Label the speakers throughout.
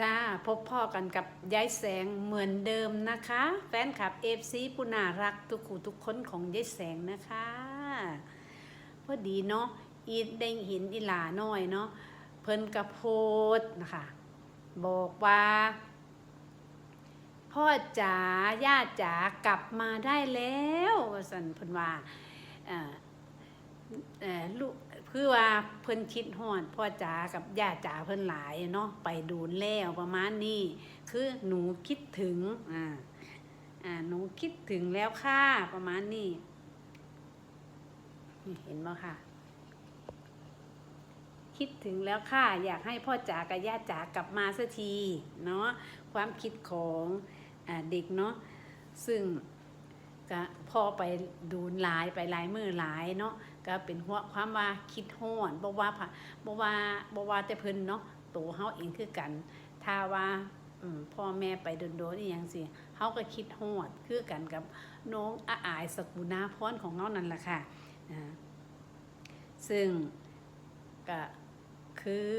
Speaker 1: จ้าพบพ่อกันกับยายแสงเหมือนเดิมนะคะ แฟนคลับเอฟซีผู้น่ารักทุกคู่ทุกคนของยายแสงนะคะพอดีเนาะอีได้เห็นอีหลาน้อยเนาะเพิ่นกระโพดนะคะบอกว่า พ่อจ๋าย่าจ๋ากลับมาได้แล้วสันพนว่าลูก คือว่าเพิ่นคิดฮอดพ่อจ๋ากับย่าจ๋าเพิ่นหลายเนาะไปดูนแล้วประมาณนี้คือหนูคิดถึงอ่าอ่าหนูคิดถึงแล้วค่ะประมาณนี้เห็นไหมค่ะ คิดถึงแล้วค่ะ อยากให้พ่อจ๋ากับย่าจ๋ากลับมาสักทีเนาะความคิดของอาเด็กเนาะซึ่งก็พ่อไปดูหลายไปหลายมือหลายเนาะ ก็เป็นหัวความว่าคิดห้อนบ่ว่าผ่าบ่ว่าบ่ว่าแต่เพิ่นเนาะตัวเฮาเองคือกัน ถ้าว่าพ่อแม่ไปโดนๆอีหยังสิเฮาก็คิดฮอดคือกันกับน้องอาอายสกุณาพรของเฮานั่นล่ะค่ะอ่าซึ่งก็คือ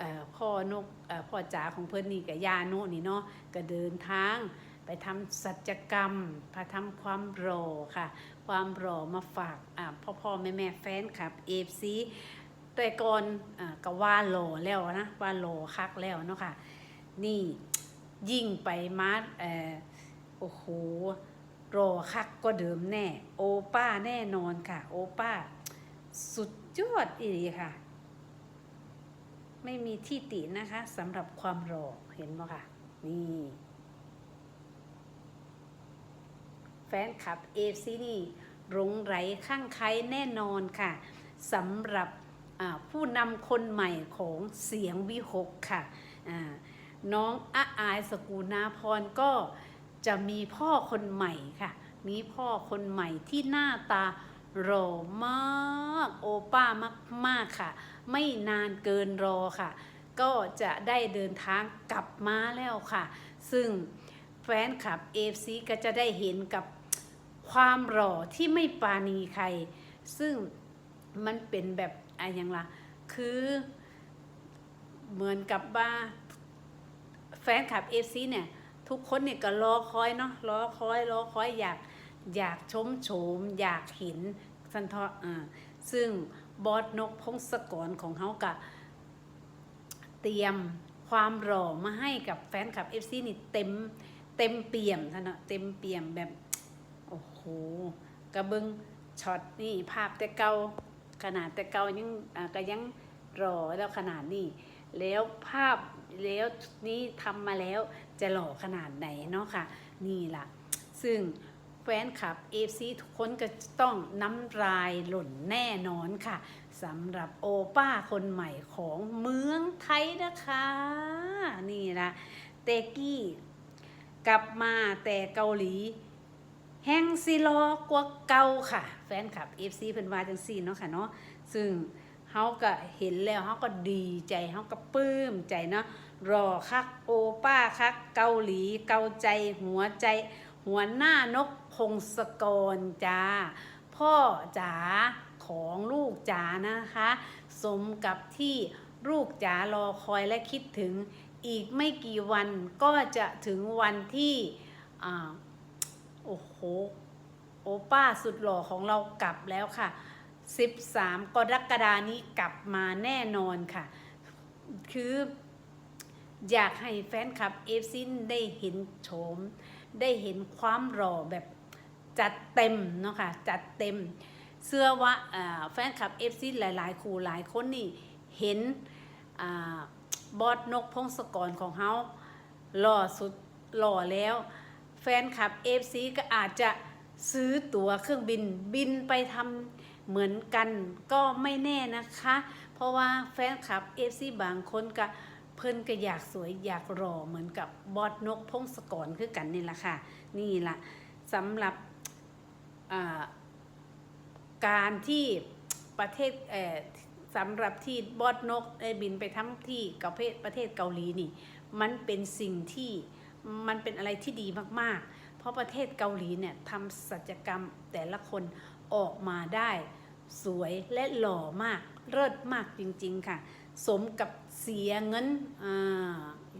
Speaker 1: อพ่อนกอพ่อจ๋าของเพิ่นนี่กับยาโนนี่เนาะก็เดินทาง ไปทำสัจกรรมพาทำความรอค่ะ ความรอมาฝากพ่อพ่อแม่แม่แฟนครับเอฟซีแต่ก่อนอก็ว่าโลแล้วนะว่าโลคักแล้วเนาะค่ะ นี่ยิ่งไปมาเอ่อโอ้โหรอคักก็เดิมแน่ โอป้าแน่นอนค่ะ โอป้า สุดยอดอีหลีค่ะ ไม่มีที่ตินะคะสำหรับความรอเห็นไหมค่ะ นี่ แฟนคลับเอฟซีนี่หลงไหลข้างใครแน่นอนค่ะสำหรับผู้นำคนใหม่ของเสียงวิหกค่ะน้องอาอายสกูนาพรก็จะมีพ่อคนใหม่ค่ะ มีพ่อคนใหม่ที่หน้าตาหล่อมากโอป้ามาก ๆ ค่ะ ไม่นานเกินรอค่ะ ก็จะได้เดินทางกลับมาแล้วค่ะ ซึ่งแฟนคลับ AFC ก็จะได้เห็นกับ ความหล่อที่ไม่ปาณีใคร ซึ่งมันเป็นแบบอะไรอย่างละคือเหมือนกับว่าแฟนคลับ AFC เนี่ย ทุกคนเนี่ยก็รอคอยเนาะรอคอยรอคอยอยากอยากชมโฉม อยากเห็นสันทออ่าซึ่งบอสนกพงศกรของเขากะเตรียมความหล่อมาให้กับแฟนคลับ FC นี่เต็มเต็มเปี่ยมท่านะเต็มเปี่ยมแบบ โอ้โหกระเบิงช็อตนี่ภาพแต่เก่าขนาดแต่เก่ายังก็ยังรอแล้วขนาดนี้ แล้วภาพแล้วนี้ทำมาแล้วจะหล่อขนาดไหนเนาะค่ะ นี่ล่ะ ซึ่งแฟนคลับ FC ทุกคนก็ต้องน้ำลายหล่นแน่นอนค่ะสำหรับโอป้าคนใหม่ของเมืองไทยนะคะ นี่ละเตกี้ กลับมาแต่เกาหลี แห้งซีรอกว่าเก่าค่ะ แฟนคลับ FC เพิ่นว่าจังซี่เนาะค่ะเนาะซึ่งเฮาก็เห็นแล้วเฮาก็ดีใจเฮาก็ปลื้มใจเนาะรอคักโอป้าคักเกาหลีเกาใจหัวใจ หัวหน้านกพงศกรจ้าพ่อจ๋าของลูกจ๋านะคะ สมกับที่ลูกจ๋ารอคอยและคิดถึงอีกไม่กี่วันก็จะถึงวันที่อ่า โอ้โห โอป้าสุดหล่อของเรากลับแล้วค่ะ 13 กรกฎานี้กลับมาแน่นอนค่ะ คืออยากให้แฟนคลับเอฟซินได้เห็นโฉม ได้เห็นความหล่อแบบจัดเต็มเนาะค่ะจัดเต็ม เสื้อว่าแฟนคลับเอฟซีหลาย ๆ คู่หลายคนนี่เห็นอบอสนกพงศกรของเขาหล่อสุดหล่อแล้ว แฟนคลับเอฟซีก็อาจจะซื้อตั๋วเครื่องบินบินไปทำเหมือนกันก็ไม่แน่นะคะ เพราะว่าแฟนคลับเอฟซีบางคนก็เพิ่นก็อยากสวยอยากหล่อเหมือนกับบอสนกพงศกรคือกันนี่แหละค่ะ นี่ละสำหรับการที่ประเทศเสำหรับที่บอดนกได้บินไปทั้งที่กับประเทศประเทศเกาหลีนี่ มันเป็นสิ่งที่ มันเป็นอะไรที่ดีมากๆ เพราะประเทศเกาหลีเนี่ยทำศัลยกรรมแต่ละคนออกมาได้สวยและหล่อมากเลิศมากจริง ๆ ค่ะ สมกับเสียเงิน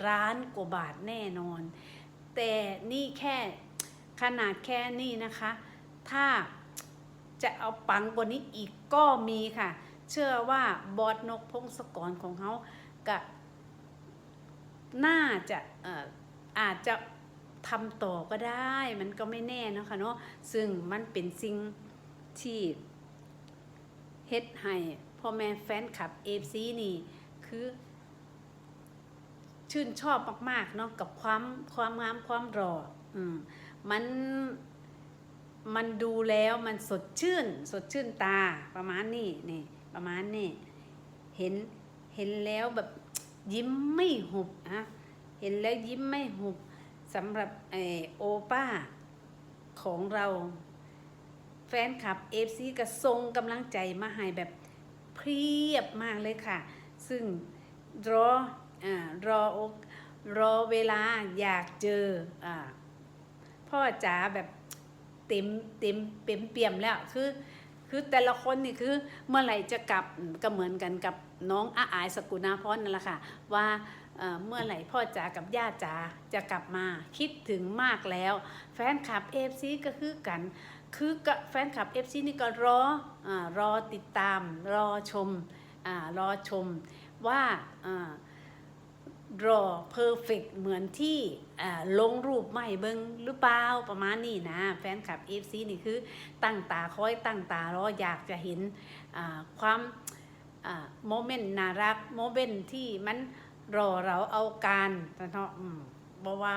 Speaker 1: ร้านกว่าบาทแน่นอน แต่นี่แค่ขนาดแค่นี้นะคะ ถ้าจะเอาปังกว่านี้อีกก็มีค่ะ เชื่อว่าบอสนกพงศกรของเขาก็น่าจะ อาจจะทำต่อก็ได้มันก็ไม่แน่เนาะคะเนาะซึ่งมันเป็นสิ่งที่เฮ็ดให้พ่อแม่แฟนคลับเอฟซีนี่คือ ชื่นชอบมากๆเนาะกับความความงามความรออืมมันมันดูแล้วมันสดชื่น สดชื่นตาประมาณนี้นี่ประมาณนี้เห็นเห็นแล้วแบบยิ้มไม่หุบอะ เห็นแล้วยิ้มไม่หุบสำหรับอโอป้าของเราแฟนคลับเอฟซีก็ส่งกำลังใจมาให้แบบเพียบมากเลยค่ะ ซึ่งรออ่ารออกรอเวลาอยากเจออ่าพ่อจ๋าแบบเต็มเต็มเต็มเปี่ยมแล้วคือคือแต่ละคนนี่คือเมื่อไหร่จะกลับก็เหมือนกันกับน้องอาอายสกุณาพรนั่นแหละค่ะ ว่า เมื่อไหร่พ่อจ๋ากับย่าจ๋าจะกลับมาคิดถึงมากแล้ว แฟนคลับเอฟซีก็คือกัน คือกับแฟนคลับ FC นี่ก็รออรอติดตาม รอชมอรอชมว่ารอเพอร์เฟกเหมือนที่ลงรูปไม่เบิงหรือเปล่าประมาณนี้นะ แฟนคลับ FC นี่คือตั้งตาคอยตั้งตารออยากจะเห็นความโมเมนต์น่ารักโมเมนต์ที่มัน รอเราเอาการเนาะบอกว่า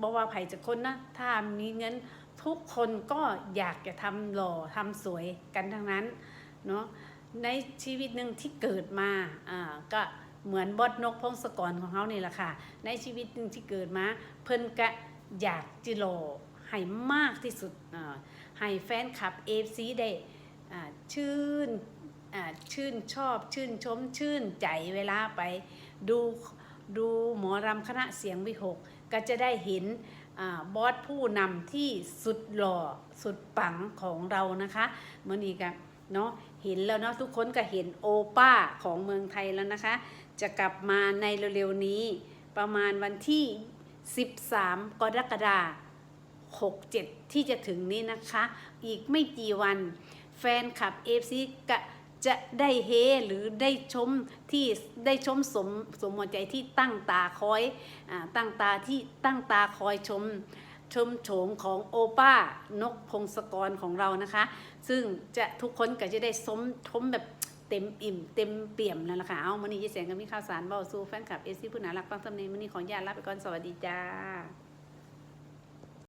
Speaker 1: บอกว่าไผ่จะคนนะถ้ามีเงินทุกคนก็อยากจะทำหล่อทำสวยกันทั้งนั้นเนาะในชีวิตหนึ่งที่เกิดมาอ่าก็เหมือนบดนกพงศกรของเขานี่แหละค่ะ ในชีวิตหนึ่งที่เกิดมา เพิ่นก็อยากจิโลอให้มากที่สุดอ่าให้แฟนคลับเอฟซีได้อ่าชื่น ชื่นชอบชื่นชมชื่นใจเวลาไปดูดูหมอรำคณะเสียงวิหก ก็จะได้เห็นอบอสผู้นำที่สุดหล่อสุดปังของเรานะคะเมื่อนี้กันเนาะเห็นแล้วเนาะทุกคนก็เห็นโอป้าของเมืองไทยแล้วนะคะ จะกลับมาในเร็วๆนี้ประมาณวันที่ 13 กรกฎาคม67 ที่จะถึงนี้นะคะ อีกไม่กี่วันแฟนคลับเอฟซีก็ จะได้เฮหรือได้ชมที่ได้ชมสมสมหัวใจที่ตั้งตาคอยอตั้งตาที่ตั้งตาคอยชมชมโฉมของโอป้านกพงศกรของเรานะคะ ซึ่งจะทุกคนก็จะได้สมชมแบบเต็มอิ่มเต็มเปี่ยมนั่นแหละค่ะ เอามันนี้ยายแสงก็มีข่าวสารเบาสู่แฟนคลับเอซี่ผู้น่ารักฟังสำเนียงมันนี้ขออนุญาตลาไปก่อนสวัสดีจ้า